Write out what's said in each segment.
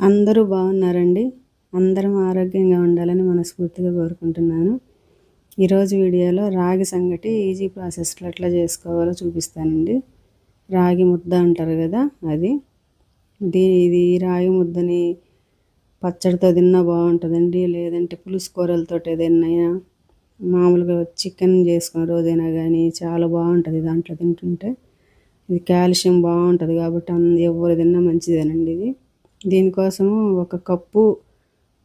అందరూ బాగున్నారండి. అందరం ఆరోగ్యంగా ఉండాలని మనస్ఫూర్తిగా కోరుకుంటున్నాను. ఈరోజు వీడియోలో రాగి సంగటి ఈజీ ప్రాసెస్లో ఎట్లా చేసుకోవాలో చూపిస్తానండి. రాగి ముద్ద అంటారు కదా అది. దీని ఇది రాగి ముద్దని పచ్చడితో తిన్నా బాగుంటుందండి. లేదంటే పులుసు కూరలతో ఏదైనా మామూలుగా చికెన్ చేసుకున్న రోజైనా కానీ చాలా బాగుంటుంది దాంట్లో తింటుంటే. ఇది కాల్షియం బాగుంటుంది కాబట్టి ఎవరు తిన్నా మంచిదేనండి ఇది. దీనికోసము ఒక కప్పు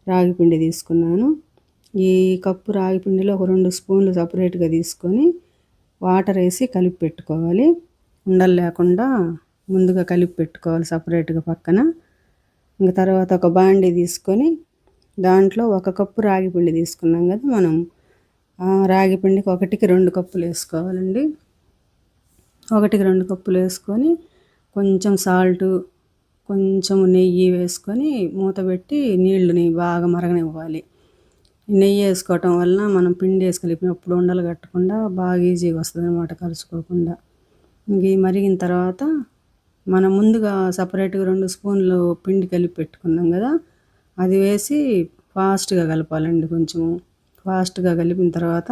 రాగిపిండి తీసుకున్నాను. ఈ కప్పు రాగిపిండిలో ఒక రెండు స్పూన్లు సపరేట్గా తీసుకొని వాటర్ వేసి కలిపి పెట్టుకోవాలి. ఉండలు లేకుండా ముందుగా కలిపి పెట్టుకోవాలి సపరేట్గా పక్కన. ఇంకా తర్వాత ఒక బాండీ తీసుకొని దాంట్లో ఒక కప్పు రాగిపిండి తీసుకున్నాం కదా మనం. రాగిపిండికి ఒకటికి రెండు కప్పులు వేసుకోవాలండి. ఒకటికి రెండు కప్పులు వేసుకొని కొంచెం సాల్టు కొంచెం నెయ్యి వేసుకొని మూత పెట్టి నీళ్ళని బాగా మరగనివ్వాలి. నెయ్యి వేసుకోవటం వలన మనం పిండి వేసి కలిపినప్పుడు ఉండలు కట్టకుండా బాగా ఈజీగా వస్తుంది అనమాట కలుసుకోకుండా. ఇంక మరిగిన తర్వాత మనం ముందుగా సపరేట్గా రెండు స్పూన్లు పిండి కలిపి పెట్టుకున్నాం కదా అది వేసి ఫాస్ట్గా కలపాలండి కొంచెము. ఫాస్ట్గా కలిపిన తర్వాత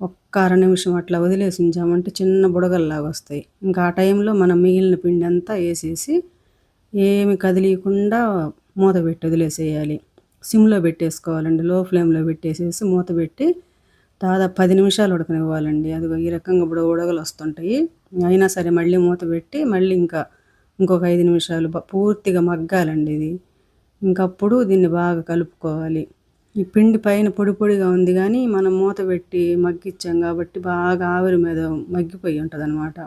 ఒక్క అర నిమిషం అట్లా వదిలేసి ఉంచామంటే చిన్న బుడగల్లాగా వస్తాయి. ఇంకా ఆ టైంలో మనం మిగిలిన పిండి అంతా వేసేసి ఏమి కదిలియకుండా మూత పెట్టి వదిలేసేయాలి. సిమ్లో పెట్టేసుకోవాలండి. లో ఫ్లేమ్లో పెట్టేసేసి మూత పెట్టి దాదాపు పది నిమిషాలు ఉడకనివ్వాలండి. అది ఈ రకంగా ఇప్పుడు ఉడగలు వస్తుంటాయి. అయినా సరే మళ్ళీ మూత పెట్టి మళ్ళీ ఇంకా ఇంకొక ఐదు నిమిషాలు పూర్తిగా మగ్గాలండి ఇది. ఇంకప్పుడు దీన్ని బాగా కలుపుకోవాలి. ఈ పిండి పైన పొడి పొడిగా ఉంది కానీ మనం మూత పెట్టి మగ్గిచ్చాం కాబట్టి బాగా ఆవిరి మీద మగ్గిపోయి ఉంటుంది అనమాట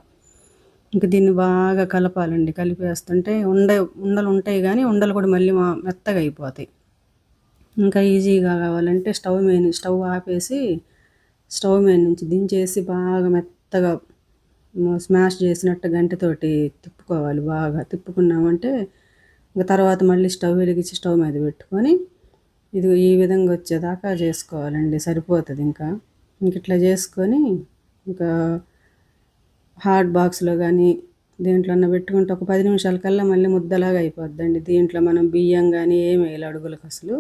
ఇంక దీన్ని బాగా కలపాలండి. కలిపేస్తుంటే ఉండ ఉండలు ఉంటాయి కానీ ఉండలు కూడా మళ్ళీ మెత్తగా అయిపోతాయి. ఇంకా ఈజీగా కావాలంటే స్టవ్ మీద స్టవ్ ఆపేసి స్టవ్ మీద నుంచి దించేసి బాగా మెత్తగా స్మాష్ చేసినట్టు గంటతోటి తిప్పుకోవాలి బాగా. తిప్పుకున్నామంటే ఇంకా తర్వాత మళ్ళీ స్టవ్ వెలిగించి స్టవ్ మీద పెట్టుకొని ఇది ఈ విధంగా వచ్చేదాకా చేసుకోవాలండి. సరిపోతుంది ఇంకా. ఇంక ఇట్లా చేసుకొని ఇంకా హాట్ బాక్స్లో కానీ దీంట్లో పెట్టుకుంటే ఒక పది నిమిషాల కల్లా మళ్ళీ ముద్దలాగా అయిపోద్దండి. దీంట్లో మనం బియ్యం కానీ ఏమి వేయాలి అడుగులకు అసలు.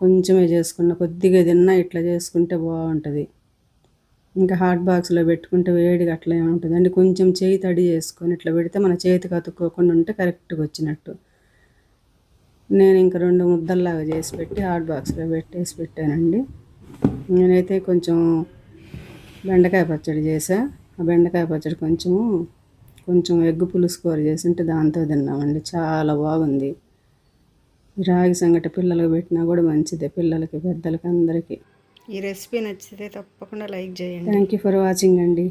కొంచెమే చేసుకున్న కొద్దిగా తిన్నా ఇట్లా చేసుకుంటే బాగుంటుంది ఇంకా హాట్ బాక్స్లో పెట్టుకుంటే వేడిగా అట్లా ఉంటుందండి. కొంచెం చేయి తడి చేసుకొని ఇట్లా పెడితే మన చేతికి అతుక్కోకుండా ఉంటే కరెక్ట్గా వచ్చినట్టు. నేను ఇంకా రెండు ముద్దల్లాగా చేసి పెట్టి హాట్ బాక్స్లో పెట్టేసి పెట్టానండి. నేనైతే కొంచెం బెండకాయ పచ్చడి చేసా. ఆ బెండకాయ పచ్చడి కొంచెము కొంచెం ఎగ్గు పులుసు కూర చేసింటే దాంతో తిన్నామండి. చాలా బాగుంది. రాగి సంగటి పిల్లలకు పెట్టినా కూడా మంచిదే పిల్లలకి పెద్దలకి అందరికీ. ఈ రెసిపీ నచ్చితే తప్పకుండా లైక్ చేయండి. థ్యాంక్ యూ ఫర్ వాచింగ్ అండి.